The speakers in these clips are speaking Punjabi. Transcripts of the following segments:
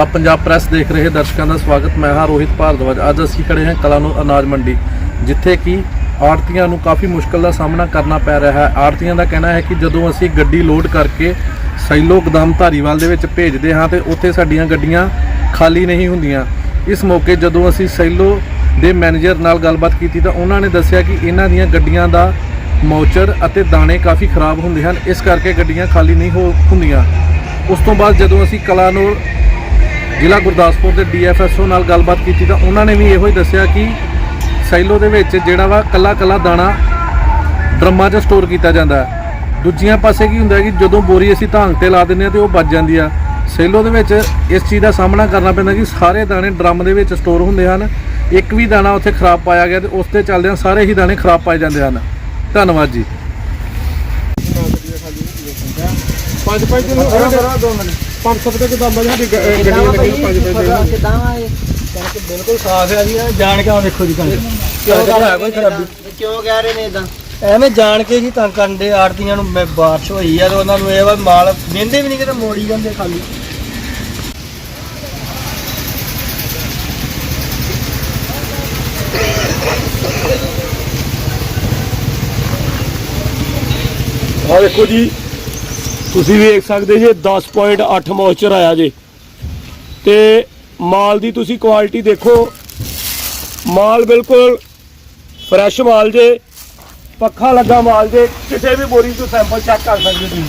ਦਾ ਪੰਜਾਬ ਪ੍ਰੈਸ ਦੇਖ ਰਹੇ ਦਰਸ਼ਕਾਂ ਦਾ ਸਵਾਗਤ। ਮੈਂ ਹਾਂ ਰੋਹਿਤ ਭਾਰਦਵਾਜ। ਅੱਜ ਅਸੀਂ ਖੜੇ ਹਾਂ ਕਲਾਨੌਰ ਅਨਾਜ ਮੰਡੀ, ਜਿੱਥੇ ਕਿ ਆੜਤੀਆਂ ਨੂੰ ਕਾਫੀ ਮੁਸ਼ਕਲ ਦਾ ਸਾਹਮਣਾ ਕਰਨਾ ਪੈ ਰਿਹਾ ਹੈ। ਆੜਤੀਆਂ ਦਾ ਕਹਿਣਾ ਹੈ ਕਿ ਜਦੋਂ ਅਸੀਂ ਗੱਡੀ ਲੋਡ ਕਰਕੇ ਸੈਲੋ ਗਦਾਮ ਧਾਰੀਵਾਲ ਦੇ ਵਿੱਚ ਭੇਜਦੇ ਹਾਂ ਤੇ ਉੱਥੇ ਸਾਡੀਆਂ ਗੱਡੀਆਂ ਖਾਲੀ ਨਹੀਂ ਹੁੰਦੀਆਂ। ਇਸ ਮੌਕੇ ਜਦੋਂ ਅਸੀਂ ਸੈਲੋ ਦੇ ਮੈਨੇਜਰ ਨਾਲ ਗੱਲਬਾਤ ਕੀਤੀ ਤਾਂ ਉਹਨਾਂ ਨੇ ਦੱਸਿਆ ਕਿ ਇਹਨਾਂ ਦੀਆਂ ਗੱਡੀਆਂ ਦਾ ਮੌਚਰ ਅਤੇ ਦਾਣੇ ਕਾਫੀ ਖਰਾਬ ਹੁੰਦੇ ਹਨ। ਇਸ ਕਰਕੇ ਗੱਡੀਆਂ ਖਾਲੀ ਨਹੀਂ ਹੋ ਹੁੰਦੀਆਂ। ਉਸ ਤੋਂ ਬਾਅਦ ਜਦੋਂ ਅਸੀਂ ਕਲਾਨੌਰ ਜ਼ਿਲ੍ਹਾ ਗੁਰਦਾਸਪੁਰ ਦੇ ਡੀਐਫਐਸਓ ਨਾਲ ਗੱਲਬਾਤ ਕੀਤੀ ਤਾਂ ਉਹਨਾਂ ਨੇ ਵੀ ਇਹੋ ਹੀ ਦੱਸਿਆ ਕਿ ਸੈਲੋ ਦੇ ਵਿੱਚ ਜਿਹੜਾ ਵਾ ਕੱਲਾ ਕੱਲਾ ਦਾਣਾ ਡਰਮਾਂ 'ਚ ਸਟੋਰ ਕੀਤਾ ਜਾਂਦਾ ਦੂਜੀਆਂ ਪਾਸੇ ਕੀ ਹੁੰਦਾ ਕਿ ਜਦੋਂ ਬੋਰੀ ਅਸੀਂ ਧਾਂਗ ਤੇ ਲਾ ਦਿੰਦੇ ਆ ਤੇ ਉਹ ਵੱਜ ਜਾਂਦੀ ਆ। ਸੈਲੋ ਦੇ ਵਿੱਚ ਇਸ ਚੀਜ਼ ਦਾ ਸਾਹਮਣਾ ਕਰਨਾ ਪੈਂਦਾ ਕਿ ਸਾਰੇ ਦਾਣੇ ਡਰਮ ਦੇ ਵਿੱਚ ਸਟੋਰ ਹੁੰਦੇ ਹਨ। ਇੱਕ ਵੀ ਦਾਣਾ ਉੱਥੇ ਖਰਾਬ ਪਾਇਆ ਗਿਆ ਤੇ ਉਸ ਤੇ ਚੱਲਦਿਆਂ ਸਾਰੇ ਹੀ ਦਾਣੇ ਖਰਾਬ ਪਾਏ ਜਾਂਦੇ ਹਨ। ਧੰਨਵਾਦ ਜੀ। 500 ਰੁਪਏ ਕਿਦਾਂ ਮਜਾ ਦੀ ਗੱਡੀ ਲੱਗੀ 5 ਰੁਪਏ ਕਿਦਾਂ ਆਏ ਕਣਕ ਬਿਲਕੁਲ ਸਾਫ਼ ਹੈ ਜੀ ਇਹ ਜਾਣ ਕੇ ਆਹ ਵੇਖੋ ਜੀ ਕਣਕ। ਕਿਉਂ ਕਰ ਰਿਹਾ ਕੋਈ ਖਰਾਬੀ। ਕਿਉਂ ਕਹਿ ਰਹੇ ਨੇ ਇਦਾਂ ਐਵੇਂ ਜਾਣ ਕੇ ਹੀ ਤੰਗ ਕਰਨ ਦੇ ਆੜਤੀਆਂ ਨੂੰ ਮੈਂ ਬਾਰਿਸ਼ ਹੋਈ ਆ ਤੇ ਉਹਨਾਂ ਨੂੰ ਇਹ ਵਾ ਮਾਲ ਵੇਂਦੇ ਵੀ ਨਹੀਂ ਕਿਤੇ ਮੋੜੀ ਜਾਂਦੇ ਖਾਲੀ। ਆ ਵੇਖੋ ਜੀ ਤੁਸੀਂ ਵੇਖ ਸਕਦੇ ਜੇ 10.8 ਮੋਇਸਚਰ ਆਇਆ ਜੇ। ਤੇ ਮਾਲ ਦੀ ਤੁਸੀਂ ਕੁਆਲਿਟੀ ਦੇਖੋ। ਮਾਲ ਬਿਲਕੁਲ ਫਰੈਸ਼ ਮਾਲ ਜੇ, ਪੱਖਾ ਲੱਗਾ ਮਾਲ ਜੇ, ਕਿਸੇ ਵੀ ਬੋਰੀ ਤੋਂ ਸੈਂਪਲ ਚੈੱਕ ਕਰ ਸਕਦੇ ਤੁਸੀਂ।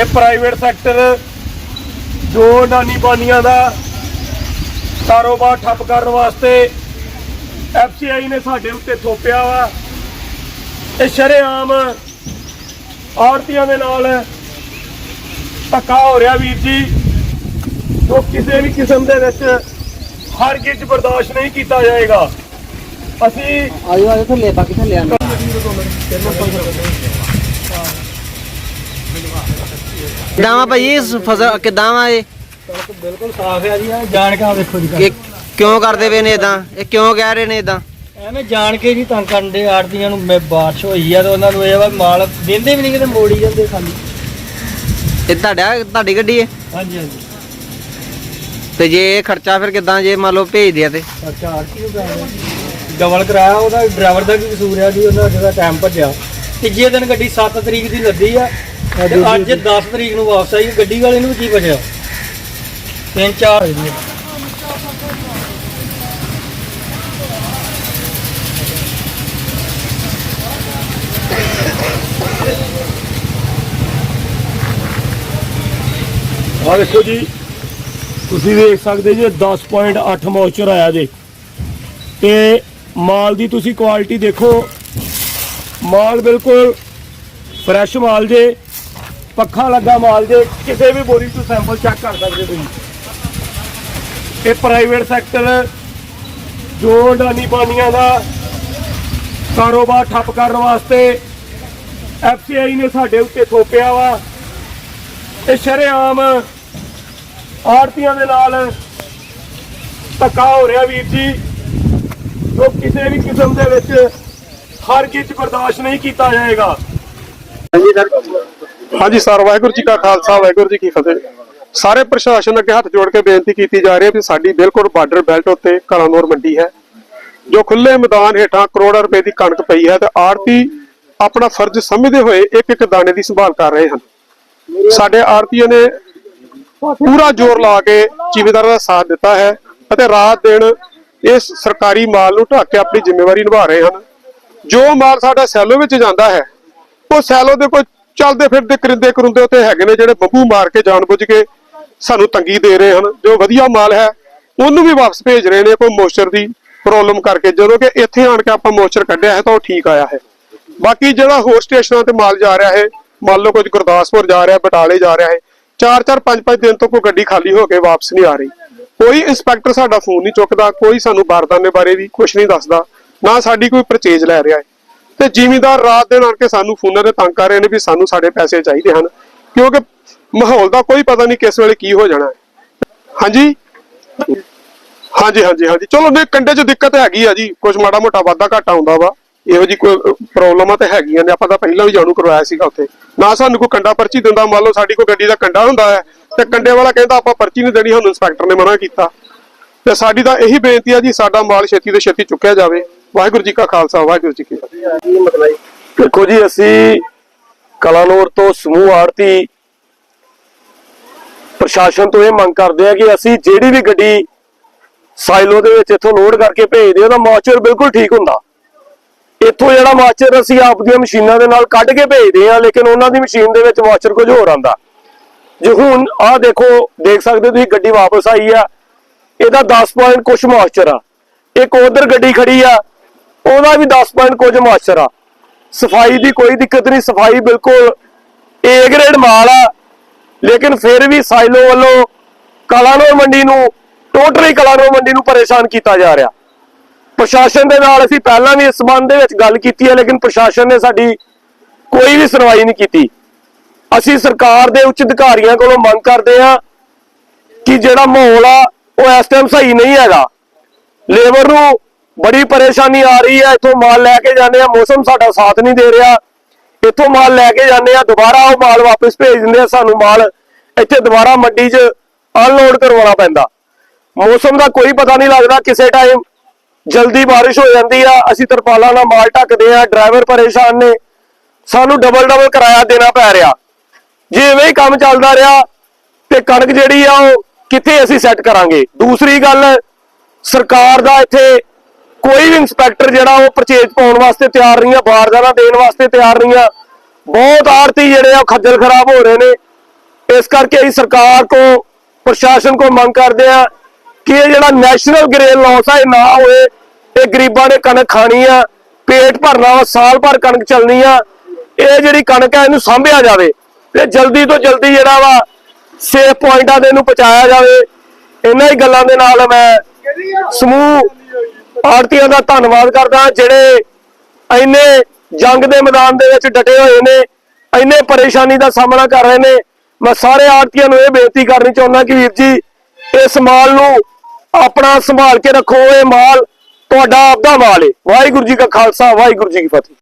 ਇਹ ਪ੍ਰਾਈਵੇਟ ਸੈਕਟਰ ਜੋ ਨਾਨੀ ਬਾਨੀਆਂ ਦਾ ਕਾਰੋਬਾਰ ਠੱਪ ਕਰਨ ਵਾਸਤੇ ਐਫਸੀਆਈ ਨੇ ਸਾਡੇ ਉੱਤੇ ਥੋਪਿਆ ਵਾ। ਇਹ ਸ਼ਰੇਆਮ ਆੜਤੀਆਂ ਦੇ ਨਾਲ ਧੱਕਾ ਹੋ ਰਿਹਾ ਵੀਰ ਜੀ। ਜੋ ਕਿਸੇ ਵੀ ਕਿਸਮ ਦੇ ਵਿੱਚ ਹਰ ਗਿੱਜ ਬਰਦਾਸ਼ਤ ਨਹੀਂ ਕੀਤਾ ਜਾਏਗਾ। ਅਸੀਂ ਆਇਓ ਆਇਓ ਥੱਲੇ ਬਾਕੀ ਥੱਲੇ ਆ ਭਾਈ ਇਸ ਫਸਲ ਕਿਦਾਂ ਆ ਇਹ? ਬਿਲਕੁਲ ਸਾਫ਼ ਹੈ ਜੀ ਇਹ ਜਾਣ ਕੇ ਆ ਵੇਖੋ ਜੀ। ਕਿਉਂ ਕਰਦੇ ਪਏ ਨੇ ਇਦਾਂ ਇਹ ਕਿਉਂ ਕਹਿ ਰਹੇ ਨੇ ਇਦਾਂ ਐਵੇਂ ਜਾਣ ਕੇ ਜੀ ਤੰਗ ਕਰਨ ਦੇ ਆੜਤੀਆਂ ਨੂੰ ਮੈਂ ਬਾਰਿਸ਼ ਹੋਈ ਆ ਤੇ ਉਹਨਾਂ ਨੂੰ ਇਹ ਵਾ ਮਾਲ ਦਿੰਦੇ ਵੀ ਨਹੀਂ ਕਿਤੇ ਮੋੜੀ ਜਾਂਦੇ ਖਾਲੀ ਇਹ ਤੁਹਾਡਾ ਤੁਹਾਡੀ ਗੱਡੀ ਹੈ ਹਾਂਜੀ ਹਾਂਜੀ। ਤੇ ਜੇ ਇਹ ਖਰਚਾ ਫਿਰ ਕਿਦਾਂ ਜੇ ਮੰਨ ਲਓ ਭੇਜਦੇ ਆ ਤੇ? ਅੱਛਾ ਆੜਤੀ ਨੂੰ ਪੈਣਾ। ਡਬਲ ਕਰਾਇਆ ਉਹਦਾ ਡਰਾਈਵਰ ਦਾ ਕੀ ਕਸੂਰ ਆ ਜੀ ਉਹਨਾਂ ਜਿਹੜਾ ਟਾਈਮ ਭੱਜਿਆ। ਤੀਜੇ ਦਿਨ ਗੱਡੀ 7 ਤਰੀਕ ਦੀ ਲੱਦੀ ਆ ਤੇ ਅੱਜ 10 ਤਰੀਕ ਨੂੰ ਵਾਪਸ ਆਈ ਗੱਡੀ ਵਾਲੇ ਨੂੰ ਵੀ ਕੀ ਬਚਿਆ ਤਿੰਨ ਚਾਰ। ਹੋਈ ਦੀਆਂ। ਆ ਦੇਖੋ ਜੀ, ਤੁਸੀਂ ਵੇਖ ਸਕਦੇ ਜੀ 10.8 ਮੋਇਸਚਰ ਆਇਆ ਜੇ। ਤੇ ਮਾਲ ਦੀ ਤੁਸੀਂ ਕੁਆਲਿਟੀ ਦੇਖੋ, ਮਾਲ ਬਿਲਕੁਲ ਫਰੈਸ਼ ਮਾਲ ਜੇ, ਪੱਖਾ ਲੱਗਾ ਮਾਲ ਜੇ, ਕਿਸੇ ਵੀ ਬੋਰੀ ਤੋਂ ਸੈਂਪਲ ਚੈੱਕ ਕਰ ਸਕਦੇ ਤੁਸੀਂ। ਇਹ ਪ੍ਰਾਈਵੇਟ ਸੈਕਟਰ ਜੋ ਡਾਨੀ ਬਾਨੀਆਂ ਦਾ ਕਾਰੋਬਾਰ ਠੱਪ ਕਰਨ ਵਾਸਤੇ ਐਫਸੀਆਈ ਨੇ ਸਾਡੇ ਉੱਤੇ ਥੋਪਿਆ ਵਾ। ਇਹ ਸ਼ਰੇਆਮ ਆੜਤੀਆਂ ਦੇ ਨਾਲ ਧੱਕਾ ਹੋ ਰਿਹਾ ਵੀਰ ਜੀ। ਜੋ ਕਿਸੇ ਵੀ ਕਿਸਮ ਦੇ ਵਿੱਚ ਹਰ ਚੀਜ਼ ਬਰਦਾਸ਼ਤ ਨਹੀਂ ਕੀਤਾ ਜਾਏਗਾ। ਹਾਂਜੀ ਸਰ। ਵਾਹਿਗੁਰੂ ਜੀ ਕਾ ਖਾਲਸਾ, ਵਾਹਿਗੁਰੂ ਜੀ ਕੀ ਫਤਿਹ। ਸਾਰੇ ਪ੍ਰਸ਼ਾਸਨ ਅੱਗੇ ਹੱਥ ਜੋੜ ਕੇ ਬੇਨਤੀ ਕੀਤੀ ਜਾ ਰਹੀ ਹੈ ਕਿ ਸਾਡੀ ਬਿਲਕੁਲ ਬਾਰਡਰ ਬੈਲਟ ਉੱਤੇ ਕਲਾਨੌਰ ਮੰਡੀ ਹੈ, ਜੋ ਖੁੱਲੇ ਮੈਦਾਨ ਹੇਠਾਂ ਕਰੋੜਾਂ ਰੁਪਏ ਦੀ ਕਣਕ ਪਈ ਹੈ ਤੇ ਆੜਤੀ ਆਪਣਾ ਫਰਜ਼ ਸਮਝਦੇ ਹੋਏ ਇੱਕ ਇੱਕ ਦਾਣੇ ਦੀ ਸੰਭਾਲ ਕਰ ਰਹੇ ਹਨ। ਸਾਡੇ ਆੜਤੀਆਂ ਨੇ ਪੂਰਾ ਜ਼ੋਰ ਲਾ ਕੇ ਜ਼ਿਮੀਂਦਾਰਾਂ ਦਾ ਸਾਥ ਦਿੱਤਾ ਹੈ ਅਤੇ ਰਾਤ ਦਿਨ ਇਸ ਸਰਕਾਰੀ ਮਾਲ ਨੂੰ ਢੱਕ ਕੇ ਆਪਣੀ ਜ਼ਿੰਮੇਵਾਰੀ ਨਿਭਾ ਰਹੇ ਹਨ। ਜੋ ਮਾਲ ਸਾਡਾ ਸੈਲੋ ਵਿੱਚ ਜਾਂਦਾ ਹੈ, ਉਹ ਸੈਲੋ ਦੇ ਕੋਈ ਚੱਲਦੇ ਫਿਰਦੇ ਕਰਿੰਦੇ ਕਰੁੰਦੇ ਉੱਤੇ ਹੈਗੇ ਨੇ ਜਿਹੜੇ ਬੱਬੂ ਮਾਰ ਕੇ ਜਾਣਬੁੱਝ ਕੇ ਸਾਨੂੰ ਤੰਗੀ ਦੇ ਰਹੇ ਹਨ। ਜੋ ਵਧੀਆ ਮਾਲ ਹੈ, ਉਹਨੂੰ ਵੀ ਵਾਪਸ ਭੇਜ ਰਹੇ ਨੇ ਕੋਈ ਮੋਇਸਚਰ ਦੀ ਪ੍ਰੋਬਲਮ ਕਰਕੇ। ਜਦੋਂ ਕਿ ਇੱਥੇ ਆਣ ਕੇ ਆਪਾਂ ਮੋਇਸਚਰ ਕੱਢਿਆ ਹੈ ਤਾਂ ਉਹ ਠੀਕ ਆਇਆ ਹੈ। ਬਾਕੀ ਜਿਹੜਾ ਹੋਰ ਸਟੇਸ਼ਨਾਂ ਤੇ ਮਾਲ ਜਾ ਰਿਹਾ ਹੈ, ਮੰਨ ਲਓ ਕੁਝ ਗੁਰਦਾਸਪੁਰ ਜਾ ਰਿਹਾ, ਬਟਾਲੇ ਜਾ ਰਿਹਾ ਹੈ 4-4 5-5 ਦਿਨ ਤੋਂ ਕੋਈ ਗੱਡੀ ਖਾਲੀ ਹੋ ਕੇ ਵਾਪਸ ਨਹੀਂ ਆ ਰਹੀ। ਕੋਈ ਇੰਸਪੈਕਟਰ ਸਾਡਾ ਫੋਨ ਨਹੀਂ ਚੁੱਕਦਾ, ਕੋਈ ਸਾਨੂੰ ਬਾਰਦਾਨੇ ਬਾਰੇ ਵੀ ਕੁਝ ਨਹੀਂ ਦੱਸਦਾ, ਨਾ ਸਾਡੀ ਕੋਈ ਪਰਚੇਜ ਲੈ ਰਿਹਾ ਹੈ। ਤੇ ਜਿਮੀਦਾਰ ਰਾਤ ਦਿਨ ਆਣ ਕੇ ਸਾਨੂੰ ਫੋਨਾਂ ਤੇ ਤੰਗ ਕਰ ਰਹੇ ਨੇ ਵੀ ਸਾਨੂੰ ਸਾਡੇ ਪੈਸੇ ਚਾਹੀਦੇ ਹਨ, ਕਿਉਂਕਿ ਮਾਹੌਲ ਦਾ ਕੋਈ ਪਤਾ ਨਹੀਂ ਕਿਸ ਵੇਲੇ ਕੀ ਹੋ ਜਾਣਾ ਹੈ। ਹਾਂਜੀ? ਹਾਂਜੀ ਹਾਂਜੀ ਹਾਂਜੀ। ਚਲੋ, ਨਹੀਂ, ਕੰਡੇ 'ਚ ਦਿੱਕਤ ਹੈਗੀ ਆ ਜੀ ਕੁਝ ਮਾੜਾ ਮੋਟਾ ਵਾਧਾ ਘਾਟਾ ਹੁੰਦਾ ਵਾ। ਇਹੋ ਜੀ ਕੋਈ ਪ੍ਰੋਬਲਮਾਂ ਤੇ ਹੈਗੀਆਂ ਨੇ ਆਪਾਂ ਤਾਂ ਪਹਿਲਾਂ ਵੀ ਜਾਣੂ ਕਰਵਾਇਆ ਸੀਗਾ ਉੱਥੇ। ਨਾ ਸਾਨੂੰ ਕੋਈ ਕੰਡਾ ਪਰਚੀ ਦਿੰਦਾ ਮੰਨ ਲਓ ਸਾਡੀ ਕੋਈ ਗੱਡੀ ਦਾ ਕੰਡਾ ਹੁੰਦਾ ਹੈ ਤੇ ਕੰਡੇ ਵਾਲਾ ਕਹਿੰਦਾ ਆਪਾਂ ਪਰਚੀ ਨਹੀਂ ਦੇਣੀ ਸਾਨੂੰ ਇੰਸਪੈਕਟਰ ਨੇ ਮਨਾ ਕੀਤਾ। ਤੇ ਸਾਡੀ ਤਾਂ ਇਹੀ ਬੇਨਤੀ ਆ ਜੀ ਸਾਡਾ ਮਾਲ ਛੇਤੀ ਤੋਂ ਛੇਤੀ ਚੁੱਕਿਆ ਜਾਵੇ। ਵਾਹਿਗੁਰੂ ਜੀ ਕਾ ਖਾਲਸਾ ਵਾਹਿਗੁਰੂ ਜੀ ਕੀ ਫਤਿਹ। ਦੇਖੋ ਜੀ ਅਸੀਂ ਕਲਾਨੌਰ ਤੋਂ ਸਮੂਹ ਆੜਤੀ ਪ੍ਰਸ਼ਾਸਨ ਤੋਂ ਇਹ ਮੰਗ ਕਰਦੇ ਆ ਕਿ ਅਸੀਂ ਜਿਹੜੀ ਵੀ ਗੱਡੀ ਸਾਈਲੋ ਦੇ ਵਿੱਚ ਇੱਥੋਂ ਲੋਡ ਕਰਕੇ ਭੇਜਦੇ ਆ ਉਹਦਾ ਮੌਚਰ ਬਿਲਕੁਲ ਠੀਕ ਹੁੰਦਾ। ਇੱਥੋਂ ਜਿਹੜਾ ਮੌਚਰ ਅਸੀਂ ਆਪ ਦੀਆਂ ਮਸ਼ੀਨਾਂ ਦੇ ਨਾਲ ਕੱਢ ਕੇ ਭੇਜਦੇ ਆ ਲੇਕਿਨ ਉਹਨਾਂ ਦੀ ਮਸ਼ੀਨ ਦੇ ਵਿੱਚ ਮੌਚਰ ਕੁਝ ਹੋਰ ਆਂਦਾ ਜੇ ਹੁਣ ਆਹ ਦੇਖੋ, ਦੇਖ ਸਕਦੇ ਹੋ ਤੁਸੀਂ ਗੱਡੀ ਵਾਪਸ ਆਈ ਆ, ਇਹਦਾ 10 ਪੁਆਇੰਟ ਕੁਝ ਮਾਸਚਰ ਆ। ਇੱਕ ਉਧਰ ਗੱਡੀ ਖੜੀ ਆ, ਉਹਦਾ ਵੀ 10 ਪੁਆਇੰਟ ਕੁਝ ਮਾਸਚਰ ਆ। ਸਫ਼ਾਈ ਦੀ ਕੋਈ ਦਿੱਕਤ ਨਹੀਂ, ਸਫ਼ਾਈ ਬਿਲਕੁਲ ਏ ਗ੍ਰੇਡ ਮਾਲ ਆ, ਲੇਕਿਨ ਫਿਰ ਵੀ ਸਾਈਲੋ ਵੱਲੋਂ ਕਲਾਨੌਰ ਮੰਡੀ ਨੂੰ ਟੋਟਲੀ ਕਲਾਨੌਰ ਮੰਡੀ ਨੂੰ ਪਰੇਸ਼ਾਨ ਕੀਤਾ ਜਾ ਰਿਹਾ। ਪ੍ਰਸ਼ਾਸਨ ਦੇ ਨਾਲ ਅਸੀਂ ਪਹਿਲਾਂ ਵੀ ਇਸ ਸੰਬੰਧ ਦੇ ਵਿੱਚ ਗੱਲ ਕੀਤੀ ਹੈ, ਲੇਕਿਨ ਪ੍ਰਸ਼ਾਸਨ ਨੇ ਸਾਡੀ ਕੋਈ ਵੀ ਸੁਣਵਾਈ ਨਹੀਂ ਕੀਤੀ। ਅਸੀਂ ਸਰਕਾਰ ਦੇ ਉੱਚ ਅਧਿਕਾਰੀਆਂ ਕੋਲੋਂ ਮੰਗ ਕਰਦੇ ਹਾਂ ਕਿ ਜਿਹੜਾ ਮਾਹੌਲ ਆ, ਉਹ ਇਸ ਟਾਈਮ ਸਹੀ ਨਹੀਂ ਹੈਗਾ। ਲੇਬਰ ਨੂੰ ਬੜੀ ਪਰੇਸ਼ਾਨੀ ਆ ਰਹੀ ਹੈ, ਇੱਥੋਂ ਮਾਲ ਲੈ ਕੇ ਜਾਂਦੇ ਆ ਮੌਸਮ ਸਾਡਾ ਸਾਥ ਨਹੀਂ ਦੇ ਰਿਹਾ। ਇੱਥੋਂ ਮਾਲ ਲੈ ਕੇ ਜਾਂਦੇ ਆ ਦੁਬਾਰਾ ਉਹ ਮਾਲ ਵਾਪਸ ਭੇਜ ਦਿੰਦੇ ਆ ਸਾਨੂੰ ਮਾਲ ਇੱਥੇ ਦੁਬਾਰਾ ਮੰਡੀ 'ਚ ਅਨਲੋਡ ਕਰਵਾਉਣਾ ਪੈਂਦਾ। ਮੌਸਮ ਦਾ ਕੋਈ ਪਤਾ ਨਹੀਂ ਲੱਗਦਾ, ਕਿਸੇ ਟਾਈਮ ਜਲਦੀ ਬਾਰਿਸ਼ ਹੋ ਜਾਂਦੀ ਆ, ਅਸੀਂ ਤਰਪਾਲਾਂ ਨਾਲ ਮਾਲ ਢੱਕਦੇ ਆ, ਡਰਾਈਵਰ ਪਰੇਸ਼ਾਨ ਨੇ, ਸਾਨੂੰ ਡਬਲ ਡਬਲ ਕਿਰਾਇਆ ਦੇਣਾ ਪੈ ਰਿਹਾ। ਜੇ ਐਵੇਂ ਹੀ ਕੰਮ ਚੱਲਦਾ ਰਿਹਾ, ਤੇ ਕਣਕ ਜਿਹੜੀ ਆ ਉਹ ਕਿੱਥੇ ਅਸੀਂ ਸੈੱਟ ਕਰਾਂਗੇ? ਦੂਸਰੀ ਗੱਲ, ਸਰਕਾਰ ਦਾ ਇੱਥੇ ਕੋਈ ਵੀ ਇੰਸਪੈਕਟਰ ਜਿਹੜਾ ਉਹ ਪਰਚੇਜ ਪਾਉਣ ਵਾਸਤੇ ਤਿਆਰ ਨਹੀਂ ਆ ਬਾਰਦਾਨਾ ਦੇਣ ਵਾਸਤੇ ਤਿਆਰ ਨਹੀਂ ਆ। ਬਹੁਤ ਆੜਤੀ ਜਿਹੜੇ ਆ ਉਹ ਖੱਜਲ ਖਰਾਬ ਹੋ ਰਹੇ ਨੇ। ਇਸ ਕਰਕੇ ਅਸੀਂ ਸਰਕਾਰ ਕੋ ਪ੍ਰਸ਼ਾਸਨ ਕੋ ਮੰਗ ਕਰਦੇ ਆ ਕਿ ਇਹ ਜਿਹੜਾ ਨੈਸ਼ਨਲ ਗ੍ਰੇਨ ਲਾਸ ਆ, ਇਹ ਨਾ ਹੋਏ, ਇਹ ਗਰੀਬਾਂ ਨੇ ਕਣਕ ਖਾਣੀ ਆ, ਪੇਟ ਭਰਨਾ ਵਾ, ਸਾਲ ਭਰ ਕਣਕ ਚੱਲਣੀ ਆ, ਇਹ ਜਿਹੜੀ ਕਣਕ ਆ, ਇਹਨੂੰ ਸਾਂਭਿਆ ਜਾਵੇ ਤੇ ਜਲਦੀ ਤੋਂ ਜਲਦੀ ਜਿਹੜਾ ਵਾ ਸੇਫ ਪੁਆਇੰਟਾਂ ਦੇ ਨੂੰ ਪਹੁੰਚਾਇਆ ਜਾਵੇ। ਇਹਨਾਂ ਹੀ ਗੱਲਾਂ ਦੇ ਨਾਲ ਮੈਂ ਸਮੂਹ ਆੜਤੀਆਂ ਦਾ ਧੰਨਵਾਦ ਕਰਦਾ, ਜਿਹੜੇ ਇੰਨੇ ਜੰਗ ਦੇ ਮੈਦਾਨ ਦੇ ਵਿੱਚ ਡਟੇ ਹੋਏ ਨੇ, ਇੰਨੇ ਪਰੇਸ਼ਾਨੀ ਦਾ ਸਾਹਮਣਾ ਕਰ ਰਹੇ ਨੇ। ਮੈਂ ਸਾਰੇ ਆੜਤੀਆਂ ਨੂੰ ਇਹ ਬੇਨਤੀ ਕਰਨੀ ਚਾਹੁੰਦਾ ਕਿ ਵੀਰ ਜੀ, ਇਸ ਮਾਲ ਨੂੰ ਆਪਣਾ ਸੰਭਾਲ ਕੇ ਰੱਖੋ ਇਹ ਮਾਲ, ਤੁਹਾਡਾ ਆਪਦਾ ਮਾਲ ਹੈ ਵਾਹਿਗੁਰੂ ਜੀ ਕਾ ਖਾਲਸਾ, ਵਾਹਿਗੁਰੂ ਜੀ ਕੀ ਫਤਿਹ।